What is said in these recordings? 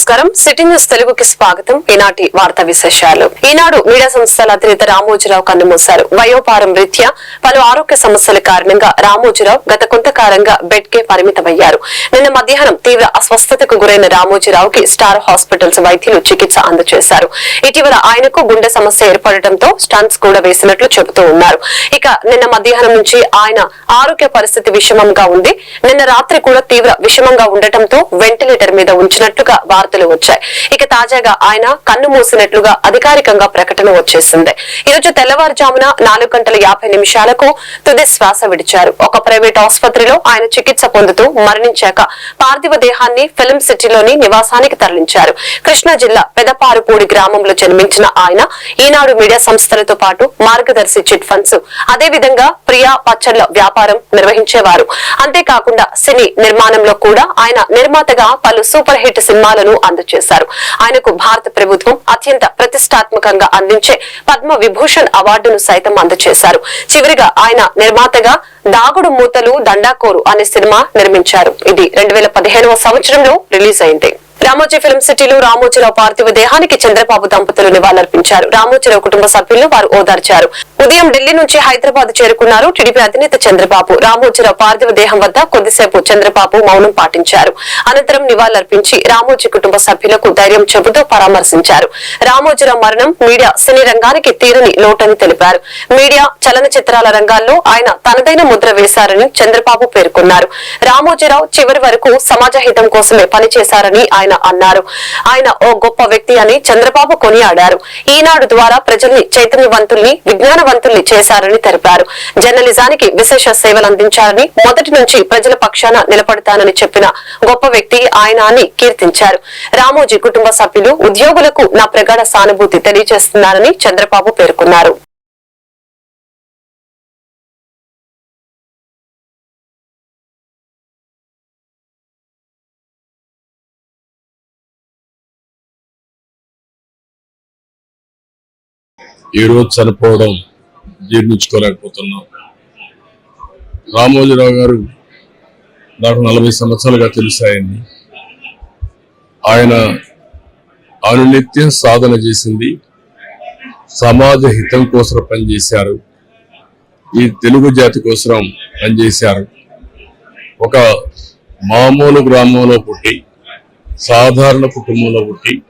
నమస్కారం. City news తెలుగుకి స్వాగతం. ఈనాటి వార్తా విశేషాలు. ఈనాడు మీడియా సంస్థల అధినేత రామోజీరావు కన్నుమూశారు వయోపారం రీత్యా పలు ఆరోగ్య సమస్యల కారణంగా రామోజీరావు గత కొంతకాలంగా బెడ్ కే పరిమితమయ్యారు. నిన్న మధ్యాహ్నం తీవ్ర అస్వస్థతకు గురైన రామోజీరావుకి స్టార్ హాస్పిటల్స్ వైద్యులు చికిత్స అందజేశారు ఇటీవల ఆయనకు గుండె సమస్య ఏర్పడటంతో స్టంట్స్ కూడా వేసినట్లు చెబుతూ ఉన్నారు. ఇక నిన్న మధ్యాహ్నం నుంచి ఆయన ఆరోగ్య పరిస్థితి విషమంగా ఉంది. నిన్న రాత్రి కూడా తీవ్ర విషమంగా ఉండటంతో వెంటిలేటర్ మీద ఉంచినట్లుగా వార్త వార్తలు వచ్చాయి. ఇక తాజాగా ఆయన కన్ను మూసినట్లుగా అధికారికంగా ప్రకటన వచ్చేసింది. ఈ రోజు తెల్లవారుజామున నాలుగు గంటల యాభై నిమిషాలకు తుది శ్వాస విడిచారు. ఒక ప్రైవేట్ ఆసుపత్రిలో ఆయన చికిత్స పొందుతూ మరణించాక పార్థివ దేహాన్ని ఫిల్మ్ సిటీలోని నివాసానికి తరలించారు. కృష్ణా జిల్లా పెదపారుపూడి గ్రామంలో జన్మించిన ఆయన ఈనాడు మీడియా సంస్థలతో పాటు మార్గదర్శి చిట్ ఫండ్స్ అదేవిధంగా ప్రియా పచ్చళ్ళ వ్యాపారం నిర్వహించేవారు. అంతేకాకుండా సినీ నిర్మాణంలో కూడా ఆయన నిర్మాతగా పలు సూపర్ హిట్ సినిమాలను అందజేశారు. ఆయనకు భారత ప్రభుత్వం అత్యంత ప్రతిష్టాత్మకంగా అందించే పద్మ విభూషణ్ అవార్డును సైతం అందజేశారు. చివరిగా ఆయన నిర్మాతగా దాగుడు మూతలు దండాకోరు అనే సినిమా నిర్మించారు. ఇది రెండు వేల పదిహేనవ సంవత్సరంలో రిలీజ్ అయింది. రామోజీ ఫిల్మ్ సిటీలో రామోజీరావు పార్థివ దేహానికి చంద్రబాబు దంపతులు నివాళులర్పించారు. రామోజీరావు కుటుంబ సభ్యులు వారు ఓదార్చారు. ఉదయం ఢిల్లీ నుంచి హైదరాబాద్ చేరుకున్నారు టీడీపీ అధినేత చంద్రబాబు. రామోజీరావు పార్థివ దేహం వద్ద కొద్దిసేపు చంద్రబాబు మౌనం పాటించారు. అనంతరం నివాళులర్పించి రామోజీ కుటుంబ సభ్యులకు ధైర్యం చెబుతూ పరామర్శించారు. రామోజీరావు మరణం మీడియా సినీ రంగానికి తీరని లోటని తెలిపారు. మీడియా చలనచిత్రాల రంగాల్లో ఆయన తనదైన ముద్ర వేశారని చంద్రబాబు పేర్కొన్నారు. రామోజీరావు చివరి వరకు సమాజ హితం కోసమే పనిచేశారని ఆయన అన్నారు. ఆయన ఓ గొప్ప వ్యక్తి అని చంద్రబాబు కొనియాడారు. ఈనాడు ద్వారా ప్రజల్ని చైతన్యవంతుల్ని విజ్ఞానవంతుల్ని చేశారని తెలిపారు. జర్నలిజానికి విశేష సేవలు అందించారని మొదటి నుంచి ప్రజల పక్షాన నిలబడతానని చెప్పిన గొప్ప వ్యక్తి ఆయన అని కీర్తించారు. రామోజీ కుటుంబ సభ్యులు ఉద్యోగులకు నా ప్రగాఢ సానుభూతి తెలియజేస్తున్నారని చంద్రబాబు పేర్కొన్నారు. ఈరోజు చనిపోవడం జీర్ణించుకోలేకపోతున్నాం రామోజీరావు గారు నాకు నలభై సంవత్సరాలుగా తెలుసు ఆయన అనునిత్యం సాధన చేసింది సమాజ హితం కోసం పనిచేశారు ఈ తెలుగు జాతి కోసం పనిచేశారు. ఒక మామూలు గ్రామంలో పుట్టి సాధారణ కుటుంబంలో పుట్టి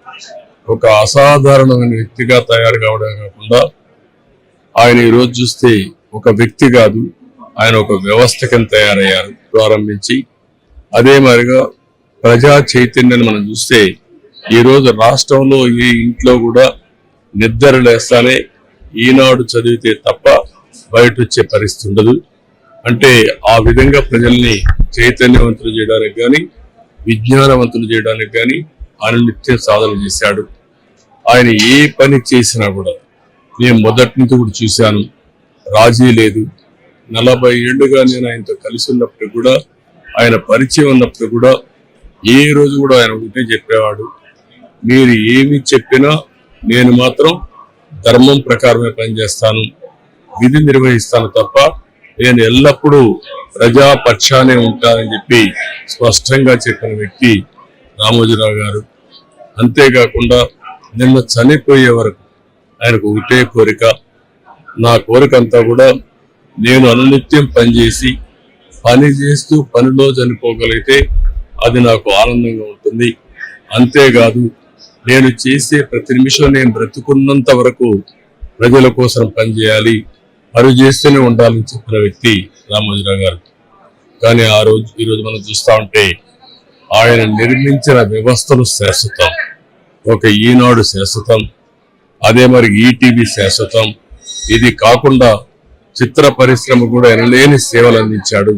ఒక అసాధారణమైన వ్యక్తిగా తయారు కావడం కాకుండా ఆయన ఈరోజు చూస్తే ఒక వ్యక్తి కాదు ఆయన ఒక వ్యవస్థ కింద తయారయ్యారు ప్రారంభించి. అదే మరిగా ప్రజా చైతన్యాన్ని మనం చూస్తే ఈరోజు రాష్ట్రంలో ఏ ఇంట్లో కూడా నిద్ర లేస్తానే ఈనాడు చదివితే తప్ప బయట వచ్చే పరిస్థితి ఉండదు. అంటే ఆ విధంగా ప్రజల్ని చైతన్యవంతులు చేయడానికి కానీ విజ్ఞానవంతులు చేయడానికి కానీ ఆయన నిత్యం సాధన చేశాడు. ఆయన ఏ పని చేసినా కూడా నేను మొదటి నుంచి కూడా చూశాను. రాజీ లేదు. నలభై ఏళ్ళుగా నేను ఆయనతో కలిసి ఉన్నప్పుడు కూడా ఆయన పరిచయం ఉన్నప్పుడు కూడా ఏ రోజు కూడా ఆయన ఒకటే చెప్పేవాడు. మీరు ఏమి చెప్పినా నేను మాత్రం ధర్మం ప్రకారమే పనిచేస్తాను. విధి నిర్వహిస్తాను తప్ప నేను ఎల్లప్పుడూ ప్రజాపక్షానే ఉంటానని చెప్పి స్పష్టంగా చెప్పిన వ్యక్తి రామోజీరావు గారు. అంతేకాకుండా నిన్న చనిపోయే వరకు ఆయనకు ఒకటే కోరిక. నా కోరిక అంతా కూడా నేను అనునిత్యం పనిచేసి పని చేస్తూ పనిలో చనిపోగలిగితే అది నాకు ఆనందంగా ఉంటుంది. అంతేకాదు నేను చేసే ప్రతి నిమిషం నేను బ్రతుకున్నంత వరకు ప్రజల కోసం పనిచేయాలి పని చేస్తూనే ఉండాలని చెప్పిన వ్యక్తి రామోజీరావు గారు. కానీ ఆ రోజు ఈరోజు మనం చూస్తా ఉంటే ఆయన నిర్మించిన వ్యవస్థలు శాశ్వతం. ఒక ఈనాడు శాశ్వతం. అదే మరి ఈటీవీ శాశ్వతం. ఇది కాకుండా చిత్ర పరిశ్రమ కూడా ఎనలేని సేవలు అందించాడు.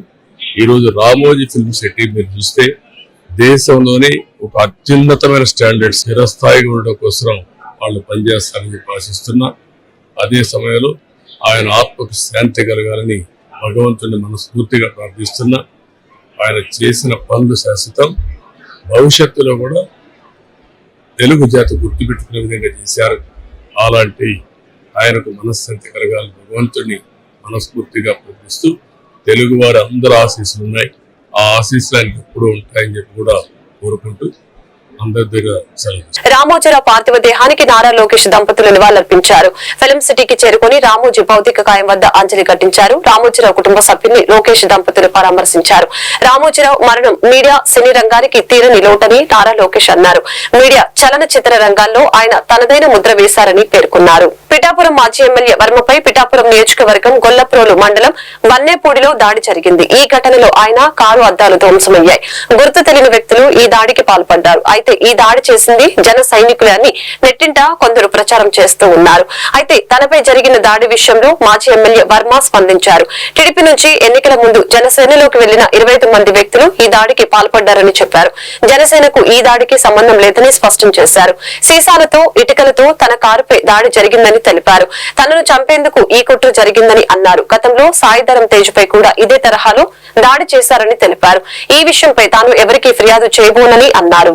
ఈరోజు రామోజీ ఫిల్మ్ సిటీ మీరు చూస్తే దేశంలోనే ఒక అత్యున్నతమైన స్టాండర్డ్ స్థిరస్థాయిగా ఉండడం కోసం వాళ్ళు పనిచేస్తారని ఆశిస్తున్నా. అదే సమయంలో ఆయన ఆత్మకు శాంతి కలగాలని భగవంతుని మనస్ఫూర్తిగా ప్రార్థిస్తున్నా. ఆయన చేసిన పనులు శాశ్వతం. భవిష్యత్తులో కూడా తెలుగు జాతి గుర్తుపెట్టుకునే విధంగా చేశారు. అలాంటి ఆయనకు మనశ్శాంతి కలగాలని భగవంతుడిని మనస్ఫూర్తిగా ప్రార్థిస్తూ తెలుగు వారి అందరూ ఆశీస్సులు ఉన్నాయి. ఆ ఆశీస్సులు ఆయనకు ఎప్పుడూ ఉంటాయని చెప్పి కూడా కోరుకుంటూ అందరి దగ్గర రామోజీరావు పార్థివ దేహానికి నారా లోకేష్ దంపతులు నివాళులర్పించారు. ఫిలిం సిటీకి చేరుకుని రామోజీ భౌతిక కాయం వద్ద అంజలి ఘటించారు రామోజీరావు కుటుంబ సభ్యుల్ని లోకేష్ దంపతులు పరామర్శించారు. రామోజీరావు మరణం మీడియా సినీ రంగానికి తీరని లోటని నారా లోకేష్ అన్నారు. మీడియా చలనచిత్ర రంగాల్లో ఆయన తనదైన ముద్ర వేశారని పేర్కొన్నారు. పిఠాపురం మాజీ ఎమ్మెల్యే వర్మపై పిఠాపురం నియోజకవర్గం గొల్లప్రోలు మండలం వన్నేపూడిలో దాడి జరిగింది. ఈ ఘటనలో ఆయన కారు అద్దాలు ధ్వంసమయ్యాయి గుర్తు తెలియని వ్యక్తులు ఈ దాడికి పాల్పడ్డారు. అయితే ఈ దాడి చేసింది జన సైనికులే అని నెట్టింట కొందరు ప్రచారం చేస్తూ ఉన్నారు. అయితే తనపై జరిగిన దాడి విషయంలో మాజీ ఎమ్మెల్యే వర్మ స్పందించారు. టీడీపీ నుంచి ఎన్నికల ముందు జనసేనలోకి వెళ్ళిన ఇరవై మంది వ్యక్తులు ఈ దాడికి పాల్పడ్డారని చెప్పారు. జనసేనకు ఈ దాడికి సంబంధం లేదని స్పష్టం చేశారు. సీసాలతో ఇటుకలతో తన కారుపై దాడి జరిగిందని తెలిపారు. తనను చంపేందుకు ఈ కుట్ర జరిగిందని అన్నారు. గతంలో సాయిధరం తేజ్పై కూడా ఇదే తరహాలో దాడి చేశారని తెలిపారు. ఈ విషయంపై తాను ఎవరికీ ఫిర్యాదు చేయబోనని అన్నారు.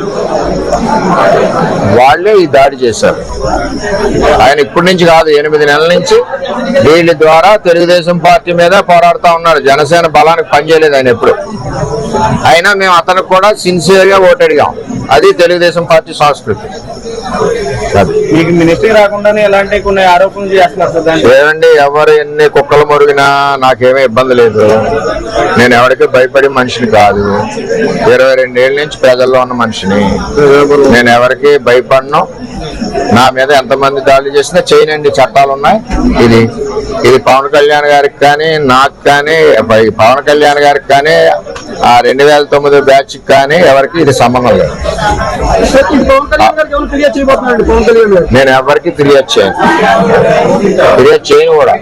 వాళ్ళే ఈ దాడి చేశారు. ఆయన ఇప్పటి నుంచి కాదు ఎనిమిది నెలల నుంచి వీళ్ళ ద్వారా తెలుగుదేశం పార్టీ మీద పోరాడుతా ఉన్నాడు. జనసేన బలానికి పనిచేయలేదు ఆయన ఎప్పుడు. అయినా మేము అతనికి కూడా సిన్సియర్గా ఓటు అడిగాం అది తెలుగుదేశం పార్టీ సంస్కృతి. మీకు మినిస్ట్రీ రాకుండానే ఎలాంటి కొన్ని ఆరోపణలు చేస్తున్నారు ఏమండి ఎవరు ఎన్ని కుక్కలు మురిగినా నాకేమీ ఇబ్బంది లేదు. నేను ఎవరికి భయపడే మనిషిని కాదు. ఇరవై రెండేళ్ళ నుంచి ప్రజల్లో ఉన్న మనిషిని. నేను ఎవరికి భయపడను. నా మీద ఎంతమంది దాడులు చేసినా చేయనండి చట్టాలు ఉన్నాయి ఇది ఇది పవన్ కళ్యాణ్ గారికి కానీ నాకు కానీ పవన్ కళ్యాణ్ గారికి కానీ ఆ రెండు వేల తొమ్మిది బ్యాచ్ కానీ ఎవరికి ఇది సంబంధం లేదు. నేను ఎవరికి ఫిర్యాదు చేయను. ఫిర్యాదు చేయను కూడా.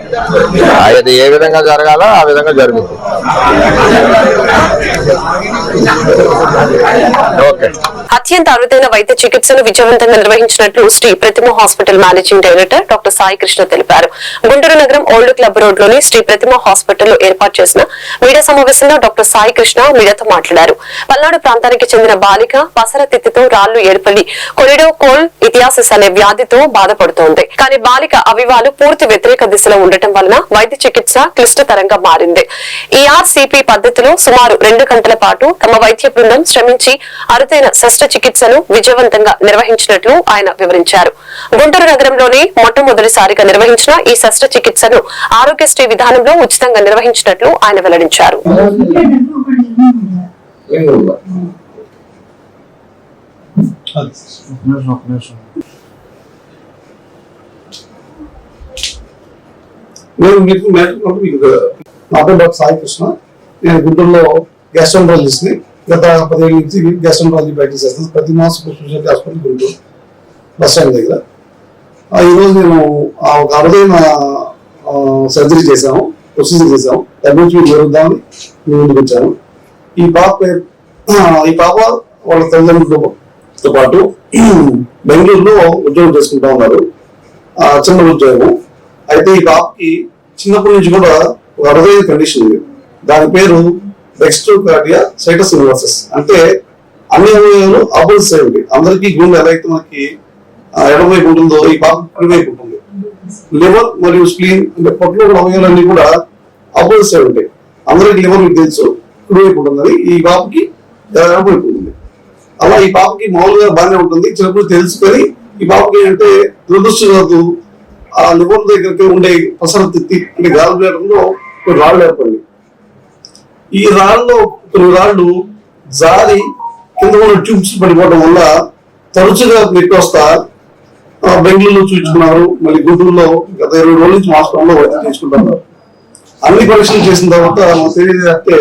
అది ఏ విధంగా జరగాలో ఆ విధంగా జరుగుతుంది. అత్యంత అరుదైన వైద్య చికిత్సను విజయవంతంగా నిర్వహించినట్లు Sri Pratima hospital managing director doctor Sai Krishna తెలిపారు. గుంటూరు నగరం ఓల్డ్ క్లబ్ రోడ్లోని శ్రీ ప్రతిమ హాస్పిటల్లో ఏర్పాటు చేసిన మీడియా సమావేశంలో డాక్టర్ సాయి కృష్ణ మీడియాతో మాట్లాడారు. పల్నాడు ప్రాంతానికి చెందిన బాలిక పసరతిత్తితో రాళ్ళు ఏర్పడి కొరిడో కోల్ ఇతియాసిస్ అనే వ్యాధితో బాధపడుతోంది. కానీ బాలిక అవివాలు పూర్తి వ్యతిరేక దిశలో ఉండటం వలన వైద్య చికిత్స క్లిష్టతరంగా మారింది. ఈఆర్సీపీ పద్ధతిలో సుమారు రెండు గంటల పాటు తమ వైద్య బృందం శ్రమించి అరుదైన శస్త్రచికిత్సను విజయవంతంగా నిర్వహించినట్లు ఆయన వివరించారు. గుంటూరు నగరంలోనే మొట్టమొదటిసారిగా నిర్వహించిన ఈ శస్త్రచికిత్సను ఆరోగ్యశ్రీ విధానంలో ఉచితంగా నిర్వహించినట్లు ఆయన వెల్లడించారు. నేను మీకు మేడం సాయి కృష్ణ. నేను గుంటూరులో గ్యాస్ట్రాలజిస్ట్ని గత పదిహేను నుంచి గ్యాస్ట్రాలజీ ప్రాక్టీస్ చేస్తాను ప్రతి మాసం speciality hospital Guntur bus stand దగ్గర. ఈరోజు నేను ఒక అరుదైన సర్జరీ చేశాము. ప్రొసీజర్ చేశాము. దాని గురించి మీరు వివరిద్దామని మీ ముందుకు వచ్చాను ఈ పాప ఈ పాప వాళ్ళ తల్లిదండ్రులతో పాటు బెంగళూరులో ఉద్యోగం చేసుకుంటా ఉన్నారు. చిన్న ఉద్యోగం అయితే ఈ పాపకి చిన్నప్పటి నుంచి కూడా ఒక అరుదైన కండిషన్ ఉంది. దాని పేరు ఎక్స్ట్రోకార్డియా సైటస్ ఇన్వర్సెస్ అంటే అన్ని అవయవాలు అబల్స్ అయ్యండి ఉంటాయి అందరికీ గుండె ఎలా అయితే మనకి ఎడమవైపు ఉంటుందో ఈ పాప కుడివైపు ఉంటుంది. లివర్ మరియు స్ప్లీన్ అంటే పొట్టలో ఉన్న అవయవాలన్నీ కూడా అబల్స్ అయి ఉంటాయి అందరికి లివర్ మీకు తెలుసు కుడివైపు ఉంటుంది ఈ పాపకి ఎడమవైపు ఉంటుంది. అలా ఈ పాపకి మామూలుగా బాగానే ఉంటుంది. చిన్నప్పుడు తెలుసుకొని ఈ పాపకి అంటే దురదృష్టం ఆ లివర్ దగ్గరికి ఉండే పసర తిత్తి అంటే గాలి బ్లాడర్లో కొన్ని రాళ్ళు ఈ రాళ్ళు కొన్ని రాళ్ళు జారి కింద ఉన్న ట్యూబ్స్ పడిపోవడం వల్ల తరచుగా నొప్పి వస్తా బెంగళూరులో చూపించుకున్నారు మళ్ళీ గుంటూరులో గత ఇరవై రోజుల నుంచి హాస్పిటల్లో వైద్యం తీసుకుంటున్నారు. అన్ని పరీక్షలు చేసిన తర్వాత మనకు తెలియజేస్తే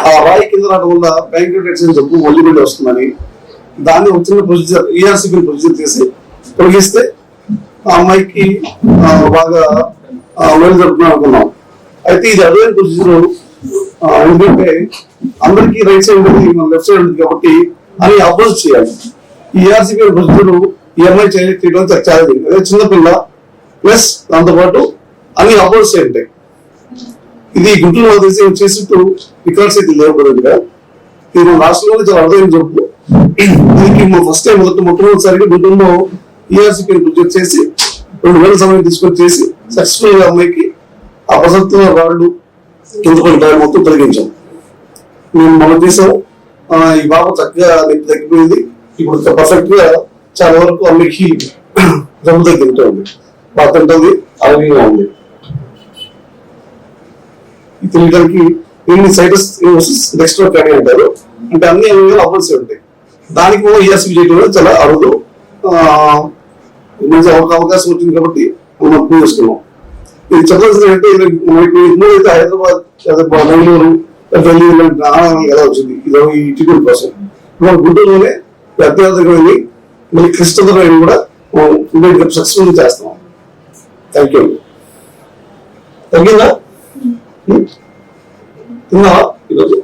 ఆ రాయి కింద రావడం వల్ల ప్యాంక్రియాటిస్ అని చెప్పు ఒళ్ళు మళ్ళీ వస్తుందని దాన్ని వచ్చిన ప్రొసీజర్ ఈఆర్సీపీ ప్రొసీజర్ చేసి తొలగిస్తే ఆ అమ్మాయికి బాగా వేలు జరుపుతున్నాం అనుకున్నాం. అయితే ఇది అదైన ప్రొసీజర్ ఎందుకంటే అందరికీ రైట్ సైడ్ ఉంటుంది మన లెఫ్ట్ సైడ్ ఉంటుంది కాబట్టి అని అపోజ్ చేయాలి. ఈ ఈఆర్సీపీ ప్రొసీజర్ ఈ అమ్మాయి చేయ- చేయడం చాలా ఛాలెంజింగ్ అదే చిన్నపిల్ల ప్లస్ దాంతోపాటు అన్ని అపోజ్ ఉంటాయి. ఇది గుంటూరు వాళ్ళు తెలిసి రికార్డ్స్ అయితే లేవు కదా ఇది మన రాష్ట్రంలో చాలా అర్థమైన చెప్పు దీనికి ఫస్ట్ టైం మొదటి మొట్టమొదటిసారిగా గుంటూరులో ఈఆర్సీపీ ప్రొజెక్ట్ చేసి రెండు వేల సమయం తీసుకొని చేసి సక్సెస్ఫుల్గా అమ్మాయికి ఆ వాళ్ళు కింద పడిన మొత్తం తొలగించాం. మేము మన తీసాం. ఈ బాబు చక్కగా నొప్పి తగ్గిపోయింది. ఇప్పుడు పర్ఫెక్ట్గా చాలా వరకు అన్నికి జబ్బు తగ్గింటుంది బాగా తింటుంది ఆరోగ్యంగా ఉంది. తినడానికి తెలియడానికి సైటస్ నెక్స్ట్ కానీ అంటారు. అంటే అన్ని అన్ని అవ్వాల్సి ఉంటాయి. దానికి కూడా ఈఎస్పీ చేయడం చాలా అరుదు. మంచి అవకాశం వచ్చింది కాబట్టి మనం అప్రూవ్ చేసుకున్నాం. ఇది చెప్పాల్సింది అంటే ఇది మనకి అయితే హైదరాబాద్ లేదా బెంగళూరు ఢిల్లీ ఇలాంటి ఆనందం ఎలా వచ్చింది? ఇది ఈ ట్రీట్మెంట్ కోసం. మన గుంటూరులోనే ఈ అత్యాధునికమైన మళ్ళీ క్లిష్టతరమైన కూడా మనం సక్సెస్ఫుల్ చేస్తాం. థ్యాంక్ యూ తగ్గిందా? తిన్నావా? ఈరోజు?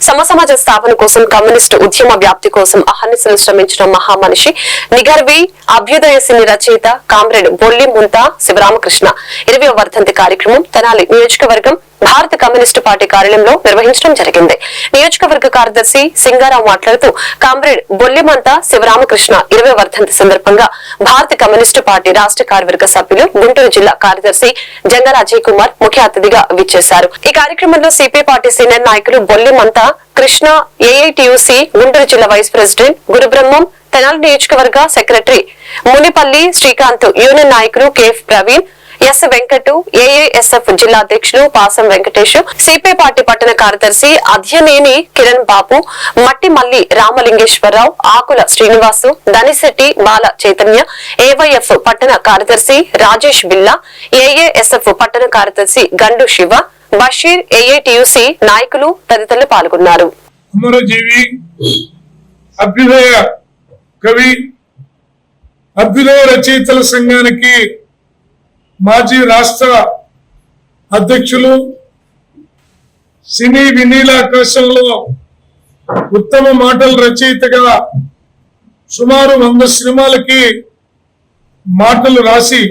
సమసమాజ స్థాపన కోసం కమ్యూనిస్టు ఉద్యమ వ్యాప్తి కోసం అహర్నిశలు శ్రమించిన మహామనిషి నిగర్వి అభ్యుదయ సిని రచయిత కామ్రేడ్ బొల్లి ముంతా శివరామకృష్ణ. ఇరవై వర్ధంతి కార్యక్రమం తెనాలి నియోజకవర్గం భారత కమ్యూనిస్టు పార్టీ కార్యాలయంలో నిర్వహించడం జరిగింది. నియోజకవర్గ కార్యదర్శి సింగారావు మాట్లాడుతూ కామ్రేడ్ బొల్లిమంత శివరామకృష్ణ ఇరవై వర్ధంతి సందర్భంగా భారత కమ్యూనిస్టు పార్టీ రాష్ట్ర కార్యవర్గ సభ్యులు గుంటూరు జిల్లా కార్యదర్శి జంగల అజయ్ కుమార్ ముఖ్య అతిథిగా విచ్చేశారు. ఈ కార్యక్రమంలో సిపిఐ పార్టీ సీనియర్ నాయకులు బొల్లిమంత కృష్ణ ఏఐటియుసి గుంటూరు జిల్లా వైస్ ప్రెసిడెంట్ గురుబ్రహ్మం తెనాలి నియోజకవర్గ సెక్రటరీ మునిపల్లి శ్రీకాంత్ యూనియన్ నాయకులు KF Praveen S Venkatu AASF జిల్లా అధ్యక్షులు పాసం వెంకటేష్ సిపి పార్టీ పట్టణ కార్యదర్శి అధ్యనేని కిరణ్ బాబు మట్టిమల్లి రామలింగేశ్వరరావు ఆకుల శ్రీనివాసు దనిశెట్టి బాల చైతన్య ఏవైఎఫ్ పట్టణ కార్యదర్శి రాజేష్ బిల్లా ఏఏఎస్ఎఫ్ పట్టణ కార్యదర్శి గండు శివ బషీర్ ఏఐటియుసి నాయకులు తదితరులు పాల్గొన్నారు. అమరజీవి అభ్యుదయ కవి అభ్యుదయ రచయితల సంఘానికి మాజీ రాష్ట్ర అధ్యక్షులు సినీ వినీలాకాశంలో ఉత్తమ మాటల రచయితగా సుమారు వంద సినిమాలకి మాటలు రాసి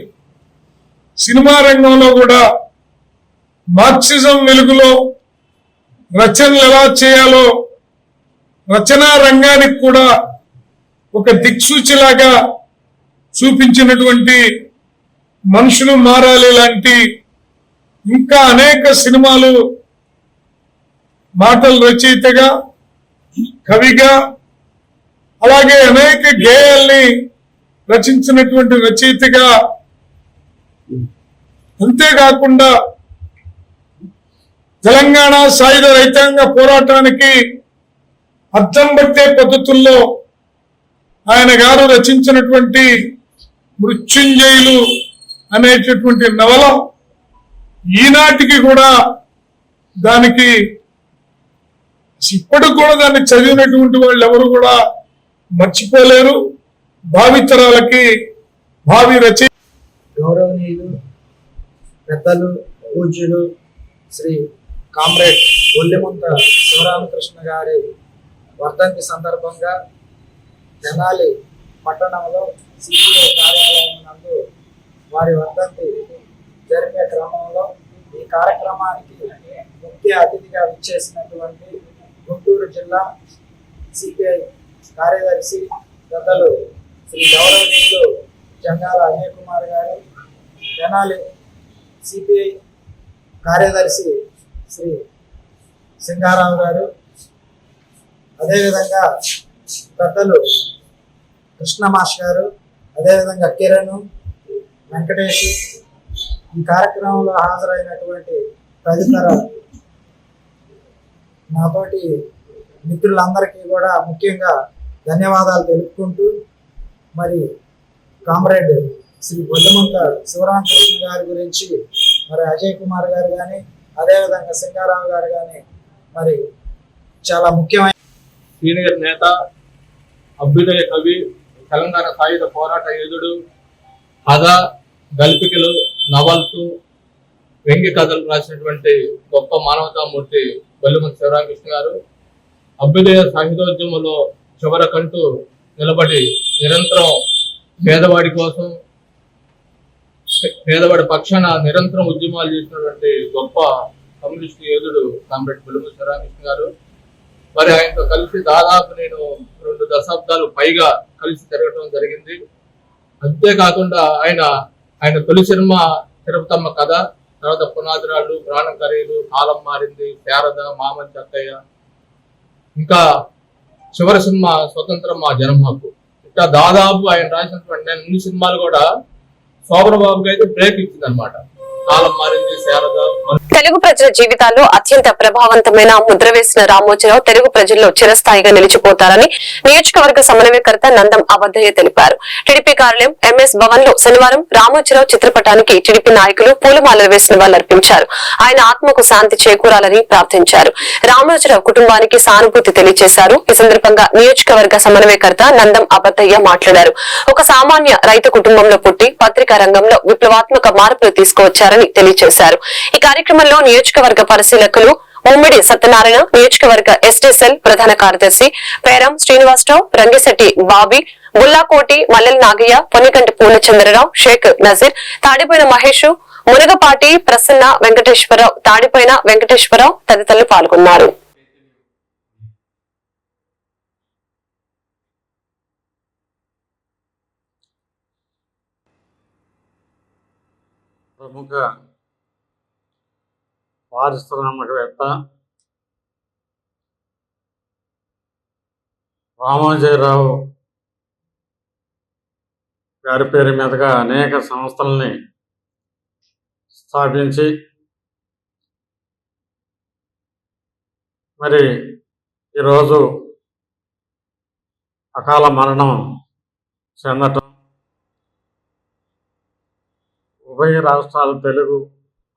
సినిమా రంగంలో కూడా మార్క్సిజం వెలుగులో రచనలు ఎలా చేయాలో రచనా రంగానికి కూడా ఒక దిక్సూచిలాగా చూపించినటువంటి మనుషులు మారాలి లాంటి ఇంకా అనేక సినిమాలు మాటల రచయితగా కవిగా అలాగే అనేక గేయాల్ని రచించినటువంటి రచయితగా అంతేకాకుండా తెలంగాణ సాయుధ రైతాంగ పోరాటానికి అర్థం పట్టే పద్ధతుల్లో ఆయన గారు రచించినటువంటి మృత్యుంజయులు అనేటటువంటి నవల ఈనాటికి కూడా దానికి ఇప్పటికి కూడా దాన్ని చదివినటువంటి వాళ్ళు ఎవరు కూడా మర్చిపోలేరు. భావితరాలకి భావి రచయి గౌరవనీయులు పెద్దలు పూజ్యులు శ్రీ కామ్రేడ్ ఒల్లిమంత శివరామకృష్ణ గారి వర్ధంతి సందర్భంగా తెనాలి పట్టణంలో సిపిఐ కార్యాలయం నందు వారి వర్ధంతి జరిపే క్రమంలో ఈ కార్యక్రమానికి ముఖ్య అతిథిగా విచ్చేసినటువంటి గుంటూరు జిల్లా సిపిఐ కార్యదర్శి పెద్దలు శ్రీ గౌరవనీయులు జంగాల అజయ్ కుమార్ గారు తెనాలి సిపిఐ కార్యదర్శి శ్రీ సింగారావు గారు అదేవిధంగా పెద్దలు కృష్ణ మాస్ గారు అదేవిధంగా కిరణ్ వెంకటేష్ ఈ కార్యక్రమంలో హాజరైనటువంటి తదితర నాతోటి మిత్రులందరికీ కూడా ముఖ్యంగా ధన్యవాదాలు తెలుపుకుంటూ మరి కామ్రేడ్ శ్రీ బొల్లమంత శివరామకృష్ణ గారి గురించి మరి అజయ్ కుమార్ గారు కానీ అదేవిధంగా సింగారావు గారు కానీ మరి చాలా ముఖ్యమైన సీనియర్ నేత అభ్యుదయ కవి తెలంగాణ సాయుధ పోరాట యోధుడు కథ గల్పికలు నవల్స్ వ్యంగ్య కథలు రాసినటువంటి గొప్ప మానవతామూర్తి బల్లిమంది శివరామకృష్ణ గారు అభ్యుదయ సాహిత్యోద్యమంలో చివరకంటూ నిలబడి నిరంతరం పేదవాడి కోసం పేదవాడి పక్షాన నిరంతరం ఉద్యమాలు చేసినటువంటి గొప్ప కమ్యూనిస్ట్ యోధుడు కామ్రేడ్ బల్లిమంది శివరామకృష్ణ గారు. మరి ఆయనతో కలిసి దాదాపు నేను రెండు దశాబ్దాలు పైగా కలిసి తిరగటం జరిగింది. అంతేకాకుండా ఆయన ఆయన తొలి సినిమా తిరుపతమ్మ కథ తర్వాత పునాదిరాళ్ళు ప్రాణం కరీలు కాలం మారింది శారద మామన్ చక్కయ్య ఇంకా చివరి సినిమా స్వతంత్రం మా జన్మ హక్కు ఇంకా దాదాపు ఆయన రాసినటువంటి అన్ని సినిమాలు కూడా శోభన బాబుకి అయితే బ్రేక్ ఇచ్చింది అనమాట కాలం మారింది శారద తెలుగు ప్రజల జీవితాల్లో అత్యంత ప్రభావవంతమైన ముద్ర వేసిన రామోజీరావు తెలుగు ప్రజల్లో చిరస్థాయిగా నిలిచిపోతారని నియోజకవర్గ సమన్వయకర్త నందం అబద్దయ్య తెలిపారు. టీడీపీ కార్యాలయం ఎంఎస్ భవన్లో శనివారం రామోజీరావు చిత్రపటానికి టీడీపీ నాయకులు పూలమాలలు వేసిన వాళ్ళర్పించారు ఆయన ఆత్మకు శాంతి చేకూరాలని ప్రార్థించారు. రామోజీరావు కుటుంబానికి సానుభూతి తెలియజేశారు. ఈ సందర్భంగా నియోజకవర్గ సమన్వయకర్త నందం అబద్దయ్య మాట్లాడారు. ఒక సామాన్య రైతు కుటుంబంలో పుట్టి పత్రికా రంగంలో విప్లవాత్మక మార్పులు తీసుకువచ్చారని తెలియజేశారు. ఈ కార్యక్రమంలో నియోజకవర్గ పరిశీలకులు ఉమ్మిడి సత్యనారాయణ నియోజకవర్గ ఎస్టీసెల్ ప్రధాన కార్యదర్శి పేరం శ్రీనివాసరావు రంగిశెట్టి బాబీ బుల్లాకోటి మల్లెల నాగయ్య పొన్నికంటి పూర్ణచంద్రరావు షేక్ నజీర్ తాడిపోయిన మహేష్ మునగపాటి ప్రసన్న వెంకటేశ్వరరావు తాడిపోయిన వెంకటేశ్వరరావు తదితరులు పాల్గొన్నారు. ప్రముఖ పారిశ్రామికవేత్త రామోజీరావు గారి పేరు మీదుగా అనేక సంస్థల్ని స్థాపించి మరి ఈరోజు అకాల మరణం చెందటం ఉభయ రాష్ట్రాల తెలుగు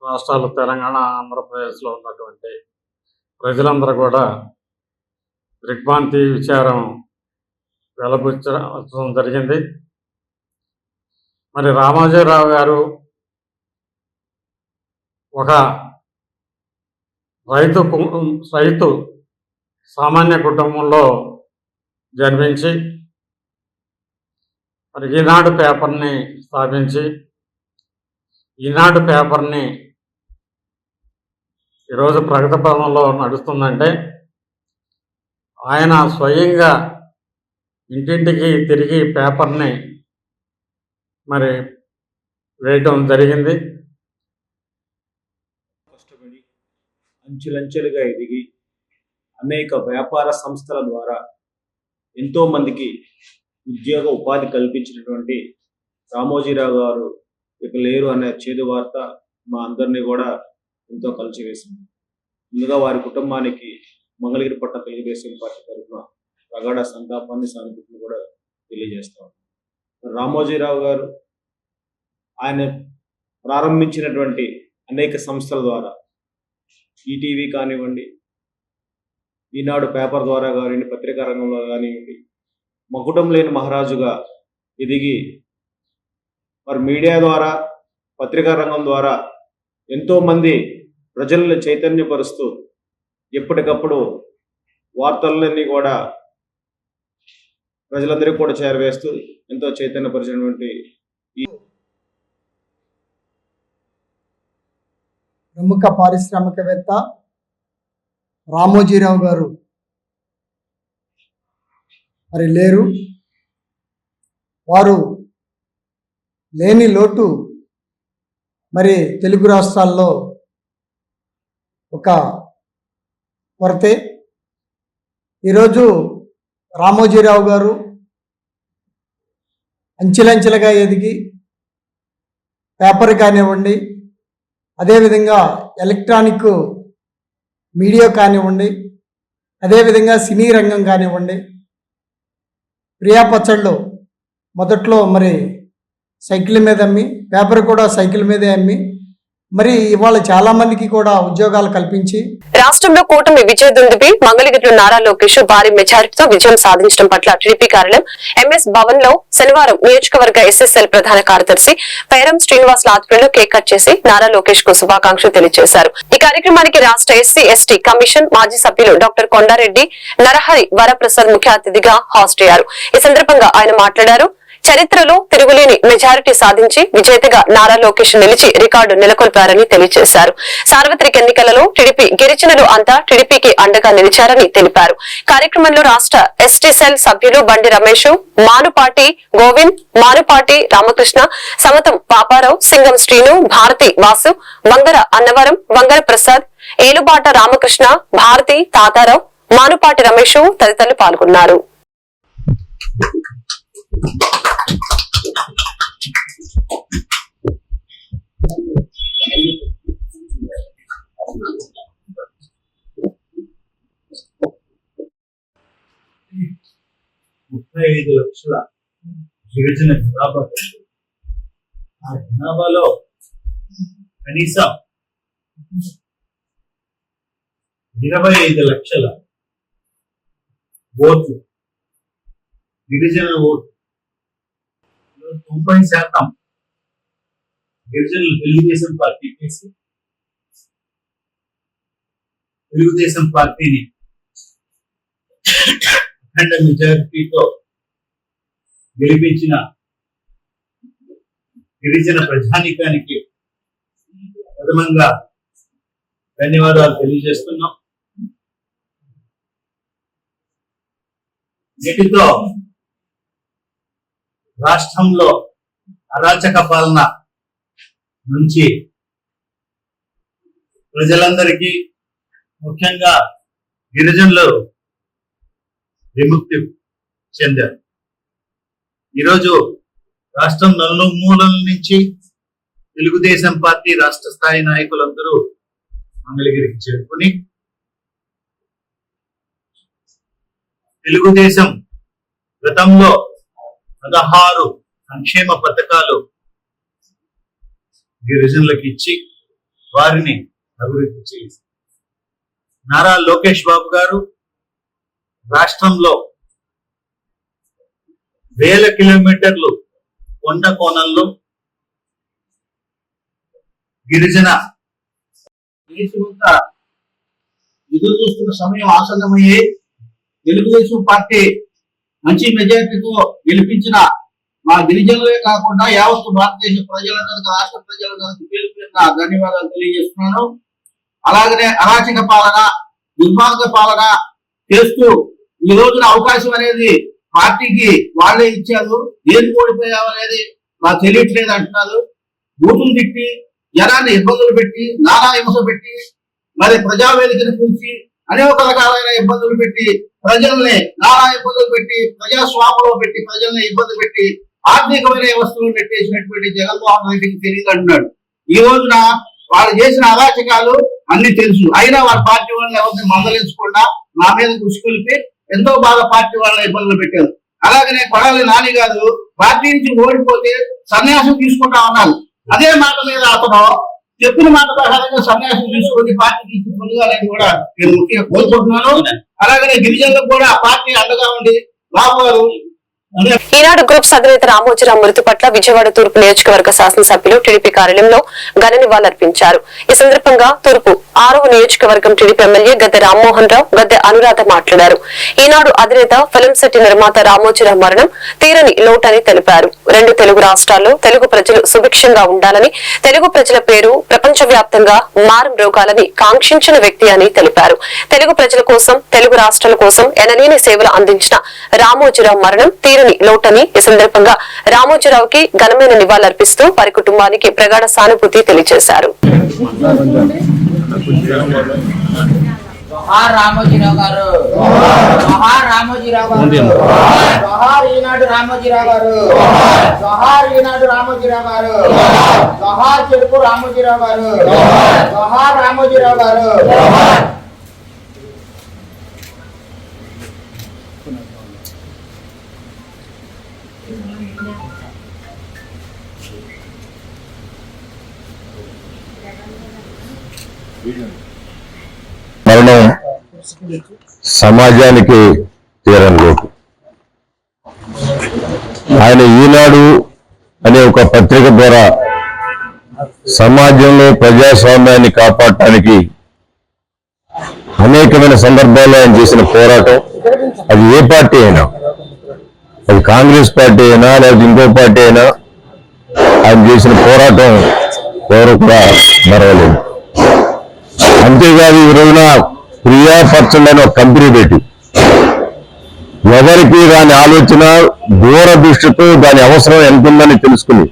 రాష్ట్రాలు తెలంగాణ ఆంధ్రప్రదేశ్లో ఉన్నటువంటి ప్రజలందరూ కూడా దిగ్భ్రాంతి విచారం వెలబుచ్చడం జరిగింది. మరి రామోజీరావు గారు ఒక రైతు కు- రైతు సామాన్య కుటుంబంలో జన్మించి మరి ఈనాడు పేపర్ని స్థాపించి ఈనాడు పేపర్ని ఈరోజు ప్రగతి పదంలో నడుస్తుందంటే ఆయన స్వయంగా ఇంటింటికి తిరిగి పేపర్ని మరి వేయటం జరిగింది. కష్టపడి అంచెలంచెలుగా ఎదిగి అనేక వ్యాపార సంస్థల ద్వారా ఎంతోమందికి ఉద్యోగ ఉపాధి కల్పించినటువంటి రామోజీరావు గారు ఇక లేరు అనే చేదు వార్త మా అందరినీ కూడా ఎంతో కలిచివేసింది ముందుగా వారి కుటుంబానికి మంగళగిరి పట్ల తెలుగుదేశం పార్టీ తరఫున ప్రగాఢ సంతాపాన్ని సానుభూతిని కూడా తెలియజేస్తాం రామోజీరావు గారు ఆయన ప్రారంభించినటువంటి అనేక సంస్థల ద్వారా ఈటీవీ కానివ్వండి ఈనాడు పేపర్ ద్వారా కానివ్వండి పత్రికా రంగంలో కానివ్వండి మకుటం లేని మహారాజుగా ఎదిగి మరి మీడియా ద్వారా పత్రికా రంగం ద్వారా ఎంతోమంది ప్రజలను చైతన్యపరుస్తూ ఎప్పటికప్పుడు వార్తలన్నీ కూడా ప్రజలందరికీ కూడా చేరవేస్తూ ఎంతో చైతన్యపరిచినటువంటి ప్రముఖ పారిశ్రామికవేత్త రామోజీరావు గారు మరి లేరు. వారు లేని లోటు మరి తెలుగు రాష్ట్రాల్లో ఒక కొరతే ఈరోజు రామోజీరావు గారు అంచెలంచెలుగా ఎదిగి పేపర్ కానివ్వండి అదేవిధంగా ఎలక్ట్రానిక్ మీడియా కానివ్వండి అదేవిధంగా సినీ రంగం కానివ్వండి ప్రియాపచ్చళ్ళు మొదట్లో మరి సైకిల్ మీద అమ్మి పేపర్ కూడా సైకిల్ మీదే అమ్మి మరి ఇవాళ చాలా మందికి కూడా ఉద్యోగాలు కల్పించి రాష్ట్రంలో కూటమి విజయ దుందుబి మంగళగిరిలో నారా లోకేష్ భారీ మెజారిటీతో విజయం సాధించడం పట్ల టీడీపీ కార్యాలయం ఎంఎస్ భవన్లో శనివారం నియోజకవర్గ ఎస్ఎస్ఎల్ ప్రధాన కార్యదర్శి పైరం శ్రీనివాస్ ఆధ్వర్యంలో కేక్ కట్ చేసి నారా లోకేష్కు శుభాకాంక్షలు తెలియజేశారు. ఈ కార్యక్రమానికి రాష్ట్ర ఎస్సీ ఎస్టీ కమిషన్ మాజీ సభ్యులు డాక్టర్ కొండారెడ్డి నరహరి వరప్రసాద్ ముఖ్య అతిథిగా హాజరయ్యారు ఈ సందర్భంగా ఆయన మాట్లాడారు. చరిత్రలో తిరుగులేని మెజారిటీ సాధించి విజేతగా నారా లోకేష్ నిలిచి రికార్డు నెలకొల్పారని తెలియజేశారు. సార్వత్రిక ఎన్నికలలో టీడీపీ గిరిజనులు అంతా టీడీపీకి అండగా నిలిచారని తెలిపారు. కార్యక్రమంలో రాష్ట్ర ఎస్టీ సెల్ సభ్యులు బండి రమేష్ మానుపాటి గోవింద్ మానుపాటి రామకృష్ణ సమతం పాపారావు సింగం శ్రీను భారతి వాసు వంగర అన్నవరం వంగర ప్రసాద్ ఏలుబాట రామకృష్ణ భారతి తాతారావు మానుపాటి రమేష్ తదితరులు పాల్గొన్నారు. ముప్పై ఐదు లక్షల గిరిజన జనాభా ఆ జనాభాలో కనీసం ఇరవై ఐదు లక్షల ఓట్లు గిరిజన ఓట్లు తొంభై శాతం గిరిజనులు తెలుగుదేశం పార్టీ చేసి తెలుగుదేశం పార్టీని అఖండ మెజారిటీతో గెలిపించిన గిరిజన ప్రజానికానికి ప్రథమంగా ధన్యవాదాలు తెలియజేస్తున్నాం. నేటితో రాష్ట్రంలో అరాచక పాలన నుంచి ప్రజలందరికీ ముఖ్యంగా గిరిజనులు విముక్తి చెందారు. ఈరోజు రాష్ట్రం నలుమూలల నుంచి తెలుగుదేశం పార్టీ రాష్ట్ర స్థాయి నాయకులందరూ మంగళగిరికి చేరుకుని తెలుగుదేశం గతంలో పదహారు సంక్షేమ పథకాలు గిరిజనులకు ఇచ్చి వారిని అభివృద్ధి చేసి. నారా లోకేష్ బాబు గారు రాష్ట్రంలో వేల కిలోమీటర్లు కొండ కోణంలో గిరిజన ఎదురు చూస్తున్న సమయం ఆసన్నమయ్యే తెలుగుదేశం పార్టీ మంచి మెజారిటీతో గెలిపించిన మా గిరిజనులే కాకుండా యావత్తు భారతదేశ ప్రజలందరికీ రాష్ట్ర ప్రజలందరికీ పేరు పేరున ధన్యవాదాలు తెలియజేస్తున్నాను. అలాగనే అరాచక పాలన దుర్మార్గ పాలన చేస్తూ ఈ రోజున అవకాశం అనేది పార్టీకి వాళ్ళే ఇచ్చారు. ఏం ఓడిపోయావు అనేది మాకు తెలియట్లేదు అంటున్నారు. బూతులు తిట్టి జనాన్ని ఇబ్బందులు పెట్టి నానా హింస పెట్టి మరి ప్రజావేదికను కూల్చి అనేక రకాలైన ఇబ్బందులు పెట్టి ప్రజల్ని నానా ఇబ్బందులు పెట్టి ప్రజాస్వామ్యంలో పెట్టి ప్రజల్ని ఇబ్బంది పెట్టి ఆర్థికమైన వస్తువులు నెట్టేసినటువంటి జగన్మోహన్ రెడ్డికి తెలియదు అంటున్నాడు. ఈ రోజున వాళ్ళు చేసిన అరాచకాలు అన్ని తెలుసు. అయినా వాళ్ళ పార్టీ వాళ్ళని ఎవరిని మందలించకుండా నా మీద కృషి ఎంతో బాగా పార్టీ వాళ్ళని ఇబ్బందులు పెట్టారు. అలాగనే కొడాలి నాని గారు పార్టీ నుంచి ఓడిపోతే సన్యాసం తీసుకుంటా ఉన్నారు. అదే మాట మీద అతను చెప్పిన మాట ప్రకారంగా సన్యాసం తీసుకొని పార్టీ పొందాలని కూడా నేను ముఖ్యంగా కోరుకుంటున్నాను. అలాగనే గిరిజనులకు కూడా పార్టీ అండగా ఉండి అదే ఈనాడు గ్రూప్ అధినేత రామోజీరావు మృతి పట్ల విజయవాడ తూర్పు నియోజకవర్గ శాసనసభ్యులు టీడీపీ కార్యాలయంలో ఘన నివాళులర్పించారు. ఈ సందర్భంగా తూర్పు ఆరవ నియోజకవర్గం టీడీపీ ఎమ్మెల్యే గద్దె రామ్మోహన్ రావు గద్దె అనురాధ మాట్లాడారు. ఈనాడు అధినేత ఫిలిం సిటీ నిర్మాత రామోజీరావు మరణం తీరని లోటని తెలిపారు. రెండు తెలుగు రాష్ట్రాల్లో తెలుగు ప్రజలు సుభిక్షంగా ఉండాలని తెలుగు ప్రజల పేరు ప్రపంచ వ్యాప్తంగా మారం రోగాలని కాంక్షించిన వ్యక్తి అని తెలిపారు. తెలుగు ప్రజల కోసం తెలుగు రాష్ట్రాల కోసం ఎనలేని సేవలు అందించిన రామోజీరావు మరణం తీరని లోటని ఈ సందర్భంగా రామోజీరావుకి ఘనమైన నివాళులర్పిస్తూ వారి కుటుంబానికి ప్రగాఢ సానుభూతి తెలియజేశారు. రామోజీరావు గారు. రామోజీరావు గారు. జోహార్ ఈనాడు రామోజీరావు గారు. జోహార్ ఈనాడు రామోజీరావు గారు. జోహార్ రామోజీరావు గారు. జోహార్ రామోజీరావు గారు. మరణం సమాజానికి తీరం లేదు ఆయన ఈనాడు అనే ఒక పత్రిక ద్వారా సమాజంలో ప్రజాస్వామ్యాన్ని కాపాడటానికి అనేకమైన సందర్భాల్లో ఆయన చేసిన పోరాటం. అది ఏ పార్టీ అయినా అది కాంగ్రెస్ పార్టీ అయినా లేకపోతే ఇంకో పార్టీ అయినా ఆయన చేసిన పోరాటం ఎవరు కూడా మరవలేదు. అంతేకాదు ఈ రోజున ప్రియా పర్సన్ అనే ఒక కంపెనీ పెట్టి ఎవరికి దాని ఆలోచన దూరదృష్టితో దాని అవసరం ఎంత ఉందని తెలుసుకుని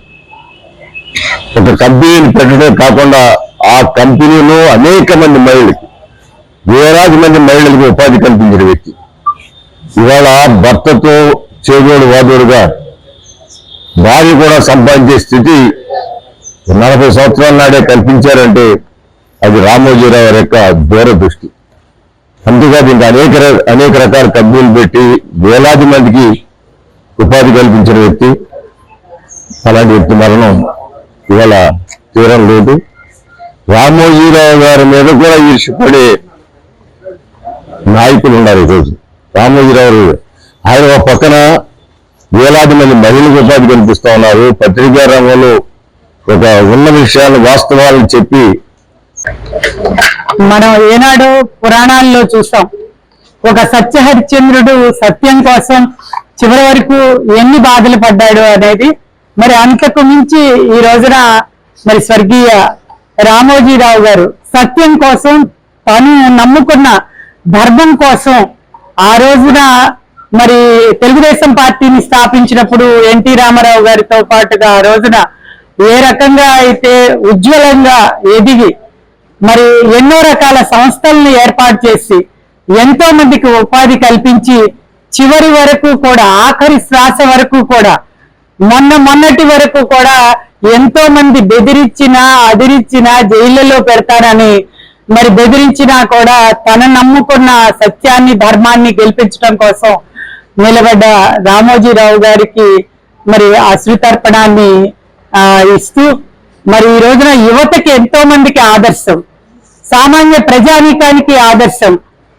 ఒక కంపెనీని పెట్టడం కాకుండా ఆ కంపెనీలో అనేక మంది మహిళలకి వేలాది మంది మహిళలకు ఉపాధి కల్పించిన వ్యక్తి. ఇవాళ భర్తతో చేదోడు వాదోడుగా భార్య కూడా సంపాదించే స్థితి నలభై సంవత్సరాల నాడే కల్పించారంటే అది రామోజీరావు గారి యొక్క దూరదృష్టి అంతేకాదు ఇంకా అనేక అనేక రకాల కంపెనీలు పెట్టి వేలాది మందికి ఉపాధి కల్పించిన వ్యక్తి. అలాంటి వ్యక్తి మరణం ఇవాళ తీరం లేదు. రామోజీరావు గారి మీద కూడా ఈర్షపడే నాయకులు ఉన్నారు ఈరోజు. రామోజీరావు ఆయన ఒక పక్కన వేలాది మంది మహిళలకు ఉపాధి కల్పిస్తూ ఉన్నారు. పత్రికా రంగంలో ఒక ఉన్న విషయాలు వాస్తవాలను చెప్పి మనం ఏనాడు పురాణాల్లో చూస్తాం. ఒక సత్యహరిశ్చంద్రుడు సత్యం కోసం చివరి వరకు ఎన్ని బాధలు పడ్డాడు అనేది మరి అంతకు మించి ఈ రోజున మరి స్వర్గీయ రామోజీరావు గారు సత్యం కోసం తను నమ్ముకున్న ధర్మం కోసం ఆ రోజున మరి తెలుగుదేశం పార్టీని స్థాపించినప్పుడు ఎన్టీ రామారావు గారితో పాటుగా ఆ రోజున ఏ రకంగా అయితే ఉజ్వలంగా ఎదిగి మరి ఎన్నో రకాల సంస్థలను ఏర్పాటు చేసి ఎంతో మందికి ఉపాధి కల్పించి చివరి వరకు కూడా ఆఖరి శ్వాస వరకు కూడా మొన్న మొన్నటి వరకు కూడా ఎంతో మంది బెదిరించినా అదిరించినా జైళ్ళలో పెడతానని మరి బెదిరించినా కూడా తన నమ్ముకున్న సత్యాన్ని ధర్మాన్ని గెలిపించడం కోసం నిలబడ్డ రామోజీరావు గారికి మరి అశ్రుతర్పణాన్ని ఇస్తూ మరి ఈ రోజున యువతకి ఎంతో మందికి ఆదర్శం. సామాన్య ప్రజానీకానికి ఆదర్శం.